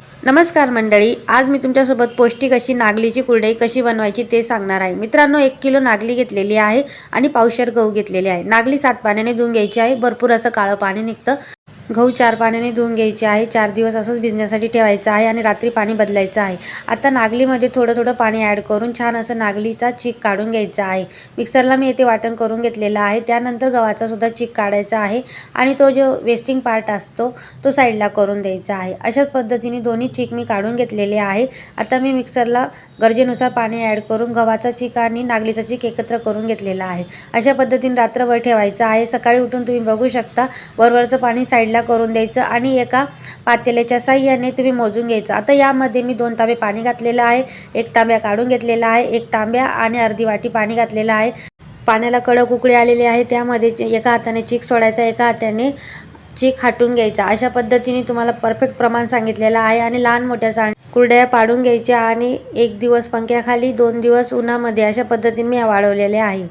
नमस्कार मंडळी आज मी तुमच्यासोबत पौष्टिक अशी नागलीची कुरडई कशी बनवायची ते सांगणार आहे. मित्रांनो एक किलो नागली घेतलेली आहे आणि पावशर गहू घेतलेले आहे. नागली सात पाण्याने धुवून घ्यायची आहे. भरपूर असं काळं पाणी निघतं. गहू चार पाण्याने धुवून घ्यायचे आहे. चार दिवस असंच भिजण्यासाठी ठेवायचं आहे आणि रात्री पाणी बदलायचं आहे. आता नागलीमध्ये थोडं थोडं पाणी ॲड करून छान असं नागलीचा चीक काढून घ्यायचा आहे. मिक्सरला मी येथे वाटण करून घेतलेलं आहे. त्यानंतर गव्हाचा सुद्धा चीक काढायचा आहे आणि तो जो वेस्टिंग पार्ट असतो तो साईडला करून द्यायचा आहे. अशाच पद्धतीने दोन्ही चीक मी काढून घेतलेले आहे. आता मी मिक्सरला गरजेनुसार पाणी ॲड करून गव्हाचा चीक आणि नागलीचा चीक एकत्र करून घेतलेला आहे. अशा पद्धतीने रात्रभर ठेवायचं आहे. सकाळी उठून तुम्ही बघू शकता वरवरचं पाणी साईडला करून द्यायचं आणि एका पातेल्याच्या साह्याने तुम्ही मोजून घ्यायचं. आता यामध्ये मी दोन तांबे पाणी घातलेलं आहे एक तांब्या काढून घेतलेला आहे एक तांब्या आणि अर्धी वाटी पाणी घातलेलं आहे. पाण्याला कडक उकळी आलेली आहे त्यामध्ये एका हाताने चीक सोडायचा एका हाताने चीक हाटून घ्यायचा. अशा पद्धतीने तुम्हाला परफेक्ट प्रमाण सांगितलेलं आहे आणि लहान मोठ्या कुरड्या पाडून घ्यायच्या आणि एक दिवस पंख्याखाली दोन दिवस उन्हामध्ये अशा पद्धतीने मी वाढवलेले आहे.